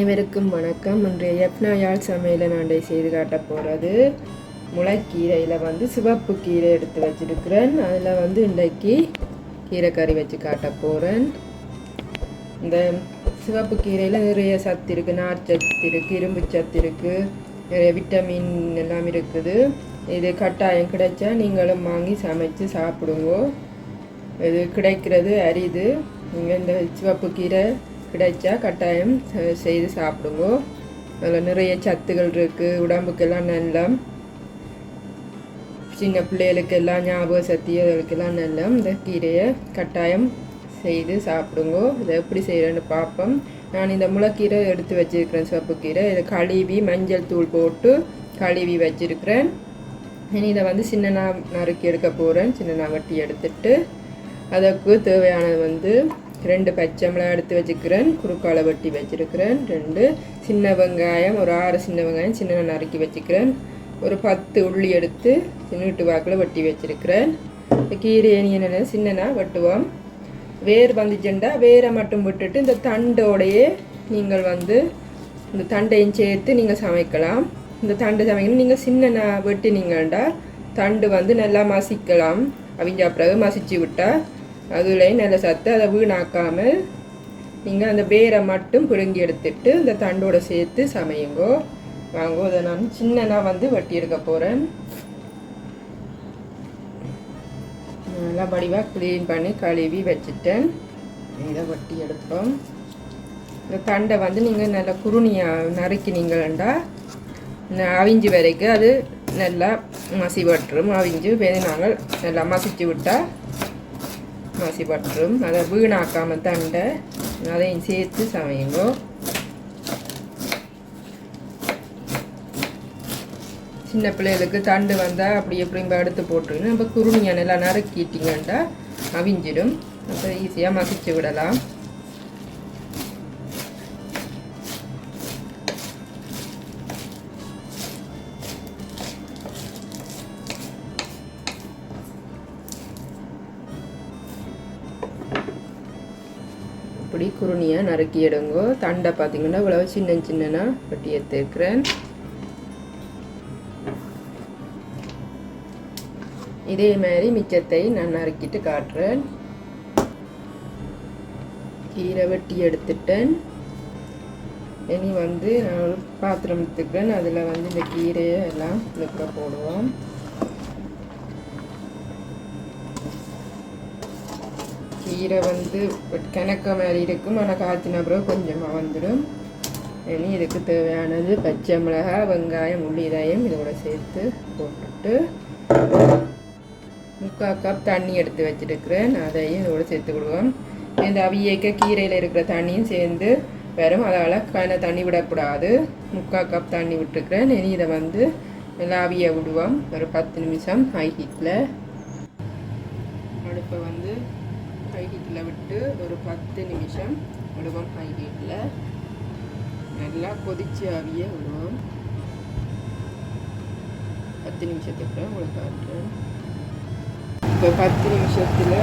அனைவருக்கும் வணக்கம். இன்றைய எப்னாயால் சமையல சமையலை நான் செய்து காட்ட போகிறது முளைக்கீரையில் வந்து சிவப்பு கீரை எடுத்து வச்சிருக்கிறேன். அதில் வந்து இன்றைக்கு கீரை கறி வச்சு காட்ட போகிறேன் இந்த சிவப்பு கீரையில் நிறைய சத்து இருக்குது நார்ச்சத்து இருக்குது இரும்பு சத்து இருக்குது நிறைய விட்டமின் எல்லாம் இருக்குது. இது கட்டாயம் கிடைச்சா நீங்களும் வாங்கி சமைச்சு சாப்பிடுங்க. இது கிடைக்கிறது அரிது. நீங்கள் இந்த சிவப்பு கீரை கிடைச்சா கட்டாயம் செய்து சாப்பிடுங்க. அதில் நிறைய சத்துகள் இருக்குது உடம்புக்கெல்லாம் நல்லா சின்ன பிள்ளைகளுக்கெல்லாம் ஞாபக சக்தி அதுக்கெல்லாம் நல்லா இந்த கீரையை கட்டாயம் செய்து சாப்பிடுங்க. இதை எப்படி செய்கிறேன்னு பார்ப்போம். நான் இந்த முளைக்கீரை எடுத்து வச்சிருக்கிறேன் சிவப்பு கீரை. இதை கழுவி மஞ்சள் தூள் போட்டு கழுவி வச்சுருக்கிறேன். இனி இதை வந்து சின்ன நறுக்கி எடுக்க போகிறேன் சின்ன வெட்டி எடுத்துட்டு அதுக்கு தேவையானது வந்து ரெண்டு பச்சை மிளகாய் எடுத்து வச்சுக்கிறேன். குறுக்கால வெட்டி வச்சுருக்கிறேன். ரெண்டு சின்ன வெங்காயம் ஒரு ஆறு சின்ன வெங்காயம் சின்ன நறுக்கி வச்சுக்கிறேன். ஒரு பத்து உள்ளி எடுத்து சின்னிட்டு வாக்கில் வெட்டி வச்சுருக்கிறேன். இந்த கீரை என்னென்ன சின்னனாக வெட்டுவோம். வேர் வந்துச்சுண்டா வேரை மட்டும் விட்டுட்டு இந்த தண்டோடையே நீங்கள் வந்து இந்த தண்டையும் சேர்த்து நீங்கள் சமைக்கலாம். இந்த தண்டு சமைக்கணும். நீங்கள் சின்ன வெட்டினீங்கண்டா தண்டு வந்து நல்லா மசிக்கலாம். அவிஞ்சா பிறகு மசிச்சு விட்டால் அதுலேயும் நல்ல சத்து அதை வீணாக்காமல் நீங்கள் அந்த வேரை மட்டும் பிடுங்கி எடுத்துட்டு இந்த தண்டோட சேர்த்து சமையுங்கோ. வாங்கோ அதை நான் சின்னனாக வந்து வட்டி எடுக்க போகிறேன் நல்லா வடிவாக க்ளீன் பண்ணி கழுவி வச்சுட்டேன். இதை வட்டி எடுப்போம். இந்த தண்டை வந்து நீங்கள் நல்லா குருணியாக நறுக்கினீங்கன்னா அவிஞ்சு வரைக்கும் அது நல்லா மசி வட்டுரும் அவிஞ்சு நாங்கள் நல்லா மசிச்சு விட்டால் மசி பற்றும். அதை வீணாக்காமல் தண்டை அதையும் சேர்த்து சமையுங்கோ சின்ன பிள்ளைகளுக்கு தண்டு வந்தால் அப்படி எப்படி எடுத்து போட்டுருங்க. நம்ம குருணியை நல்லா நறுக்கிட்டிங்கன்னா அவிஞ்சிடும். அப்போ ஈஸியாக மசிச்சு விடலாம். இப்படி நறுக்கி எடுங்கோ. தண்டை பார்த்தீங்கன்னா இவ்வளவு சின்ன சின்னனா வெட்டி எடுத்துருக்கிறேன் இதே மாதிரி மிச்சத்தை நான் நறுக்கிட்டு காட்டுறேன். கீரை வெட்டி எடுத்துட்டேன். இனி வந்து நான் ஒரு பாத்திரம் எடுத்துக்கிறேன். அதில் வந்து இந்த கீரையை எல்லாம் இதுக்குள்ள போடுவோம். கீரை வந்து கிணக்க மாதிரி இருக்கும். ஆனால் காய்ச்சின பிறகு கொஞ்சமாக வந்துடும். இனி இதுக்கு தேவையானது பச்சை மிளகாய் வெங்காயம் உள்ளிதாயம் இதோட சேர்த்து போட்டுட்டு முக்கால் கப் தண்ணி எடுத்து வச்சுருக்கிறேன். அதையும் இதோட சேர்த்து விடுவோம் இந்த அவியக்க கீரையில் இருக்கிற தண்ணியும் சேர்ந்து வரும் அதால் கன தண்ணி விடக்கூடாது. முக்கால் கப் தண்ணி விட்டுருக்குறேன். இனி இதை வந்து நல்லா அவிய விடுவோம். ஒரு பத்து நிமிஷம் ஹை ஹீட்டில் அடுப்பை வந்து ஹை ஹீட்டில் விட்டு ஒரு பத்து நிமிஷம் விடுவோம் ஹை ஹீட்டில் நல்லா கொதிச்சு அவிய விடுவோம் பத்து நிமிஷத்துக்கு உங்களுக்கு காட்டுறேன் இப்போ பத்து நிமிஷத்தில்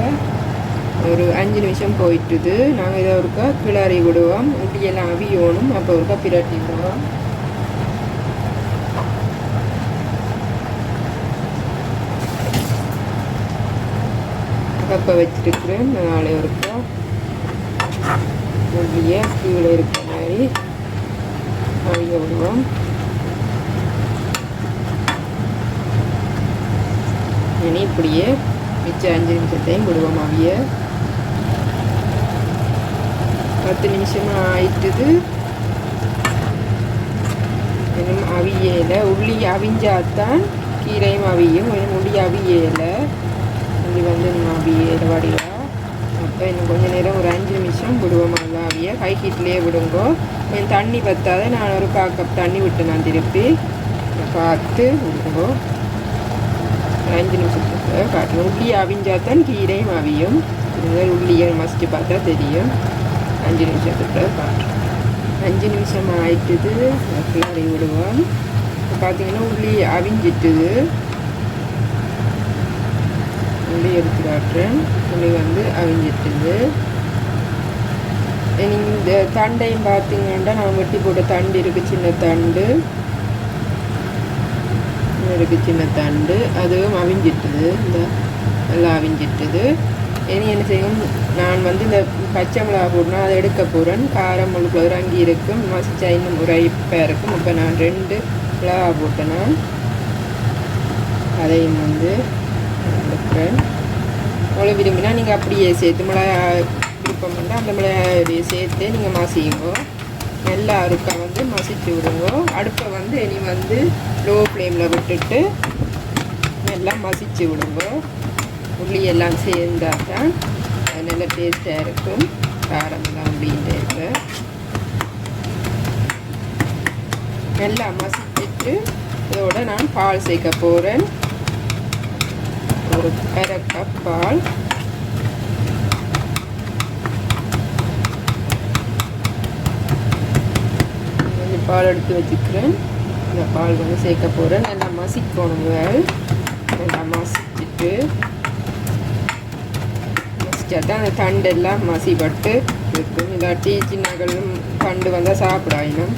ஒரு அஞ்சு நிமிஷம் போயிட்டுது. நாங்கள் இதை ஒருக்கா கிளறி விடுவோம். இப்படியெல்லாம் அவியோணும். அப்போ ஒருக்கா பிரட்டி விடுவோம். கப்பை வச்சிருக்கிறேன். நாளை ஒருக்கா உள்ளியே கீழே இருக்கிற மாதிரி அவிய விடுவோம். இனி இப்படியே மிச்சம் அஞ்சு நிமிஷத்தையும் விடுவோம் அவிய. பத்து நிமிஷமாக ஆயிட்டுது. இன்னும் அவியலை. உள்ளி அவிஞ்சாதான் கீரையும் அவியும். இன்னும் உள்ளி அவியலை. உள்ளி வந்து நம்ம அவியல வடிவா அப்போ இன்னும் கொஞ்சம் நேரம் ஒரு அஞ்சு நிமிஷம் விடுவோம் நல்லா அவிய? கை ஹீட்லேயே விடுங்கோ. கொஞ்சம் தண்ணி பத்தாத நான் ஒரு கா கப் தண்ணி விட்டு நான் திருப்பி பார்த்து விடுங்கோ. அஞ்சு நிமிஷத்துக்கு காட்டணும் உள்ளி அவிஞ்சாதான் கீரையும் அவியும். உள்ளியை மசிச்சு பார்த்தா தெரியும். அஞ்சு நிமிஷத்துக்கு காட்டுறோம் அஞ்சு நிமிஷம் ஆயிட்டுது. கிளறி விடுவோம். இப்போ பார்த்தீங்கன்னா உள்ளி அவிஞ்சிட்டுது. வந்து எடுத்து காட்டுறேன். துணி வந்து அவிஞ்சிட்டுது. இந்த தண்டையும் பார்த்தீங்கன்னா நான் வெட்டி போட்ட தண்டு இருக்குது சின்ன தண்டு. இருக்குது சின்ன தண்டு. அதுவும் அவிஞ்சிட்டுது. இந்த நல்லா அவிஞ்சிட்டுது. இனி என்ன செய்யும்? நான் வந்து இந்த பச்சை மிளகா போடணும். அதை எடுக்க போகிறேன் காரம் முழுக்க இறங்கி இருக்கும். மசிச்சா இன்னும் உரைப்பாக இருக்கும். இப்போ நான் ரெண்டு மிளகா போட்டேன் அதையும் வந்து விரும்பினா நீங்கள் அப்படியே சேர்த்து மிளகா விருப்பம் வந்து அந்த மிளகாய் சேர்த்து நீங்கள் மசியுங்கோ. நல்லா அறுக்க வந்து மசிச்சு விடுங்க. அடுப்பை வந்து இனி வந்து லோ ஃப்ளேமில் விட்டுட்டு நல்லா மசிச்சு விடுங்க. உள்ளி எல்லாம் சேர்ந்தால் தான் அது நல்லா டேஸ்ட்டாக இருக்கும். காரம்லாம் உள்ளிட்டு இருக்கு. நல்லா மசிச்சுட்டு இதோட நான் பால் சேர்க்க போகிறேன் ஒரு அரை கப் பால். பால் எடுத்து வச்சுக்கிறேன். இந்த பால் வந்து சேர்க்க போகிறேன் நல்லா மசிக்கணும் நல்லா மசிச்சுட்டு மசிச்சாட்டா அந்த தண்டெல்லாம் மசிப்பட்டு இருக்கும். இல்லாட்டி சின்னகளும் தண்டு வந்தால் சாப்பிடாயினும்.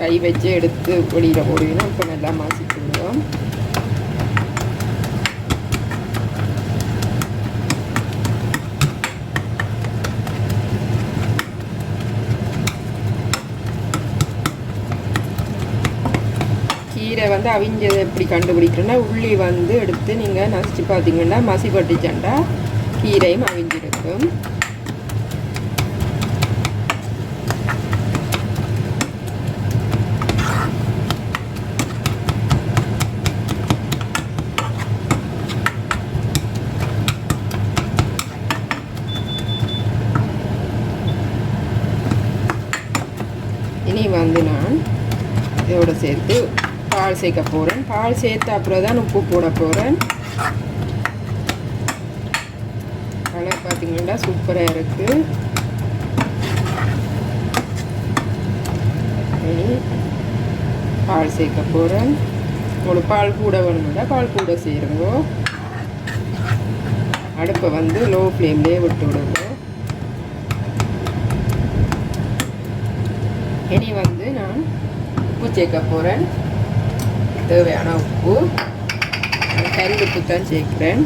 கை வச்சு எடுத்து வெளியில் போடுவினோம் இப்போ நல்லா மசி கீரை வந்து அவிஞ்சதை எப்படி கண்டுபிடிக்கிறோன்னா உள்ளி வந்து எடுத்து நீங்கள் நசிச்சு பார்த்தீங்கன்னா மசிப்பட்டுச்சண்டா கீரையும் அவிஞ்சிருக்கும். இனி வந்து நான் இதோட சேர்த்து பால் சேர்க்க போகிறேன் பால் சேர்த்த அப்புறம் தான் உப்பு போட போகிறேன் கலர் பார்த்தீங்கன்னா சூப்பராக இருக்குது பால் சேர்க்க போகிறேன் உங்களுக்கு பால் கூட வேணும்னா பால் கூட செய்கிறோங்க அடுப்பை வந்து லோ ஃப்ளேம்லேயே விட்டு விடுங்க. இனி வந்து நான் உப்பு சேர்க்க போகிறேன் தேவையான உப்பு. கல் உப்பு தான் சேர்க்குறேன்.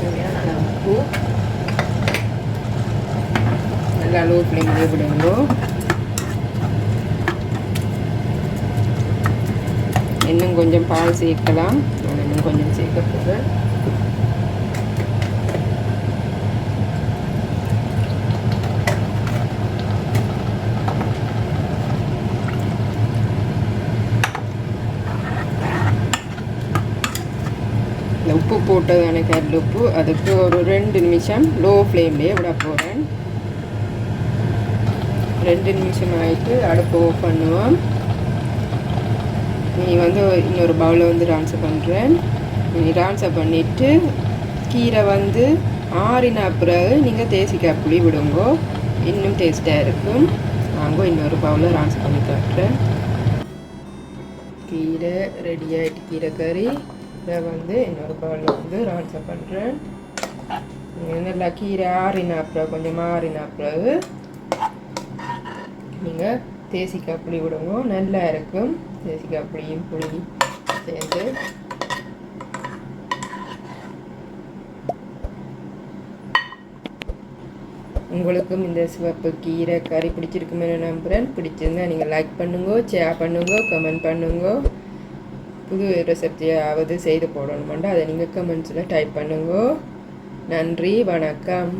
தேவையான உப்பு. நல்லா லோ ஃப்ளேம்லேயே விடுங்களோ இன்னும் கொஞ்சம் பால் சேர்க்கலாம். நான் இன்னும் கொஞ்சம் சேர்க்க போகிறேன் உப்பு போட்டதான கல் உப்பு. அதுக்கு ஒரு ரெண்டு நிமிஷம் லோ ஃப்ளேம்லேயே விட போகிறேன் ரெண்டு நிமிஷம் ஆகிட்டு அடுப்பு ஓஃப் பண்ணுவோம். நீ வந்து இன்னொரு பவுலில் வந்து டான்ஸை பண்ணுறேன் நீ டான்ஸை பண்ணிவிட்டு கீரை வந்து ஆறின பிறகு நீங்கள் தேசிக்காய் புளி விடுங்கோ. இன்னும் டேஸ்ட்டாக இருக்கும். நாங்கள் இன்னொரு பவுலில் ரான்ஸ் பண்ணி காட்டுறேன். கீரை ரெடி ஆகிட்டு கீரை கறி. இதை வந்து இன்னொரு பவுலில் வந்து ட்ரான்ஸ்ஃபர் பண்ணுறேன் நல்லா கீரை ஆறினா பிறகு கொஞ்சம் ஆறினா பிறகு நீங்கள் தேசிக்காய் புளி விடுங்க. நல்லா இருக்கும். தேசிக்காய் புளியும் புளி சேர்ந்து. உங்களுக்கும் இந்த சிவப்பு கீரை கறி பிடிச்சிருக்குமே நம்புகிறேன் பிடிச்சிருந்தா நீங்கள் லைக் பண்ணுங்க ஷேர் பண்ணுங்க கமெண்ட் பண்ணுங்க. புது ரெசிப்டியாவது செய்து போடணுமெண்டா? அதை நீங்கள் கமெண்ட்ஸில் டைப் பண்ணுங்க. நன்றி வணக்கம்.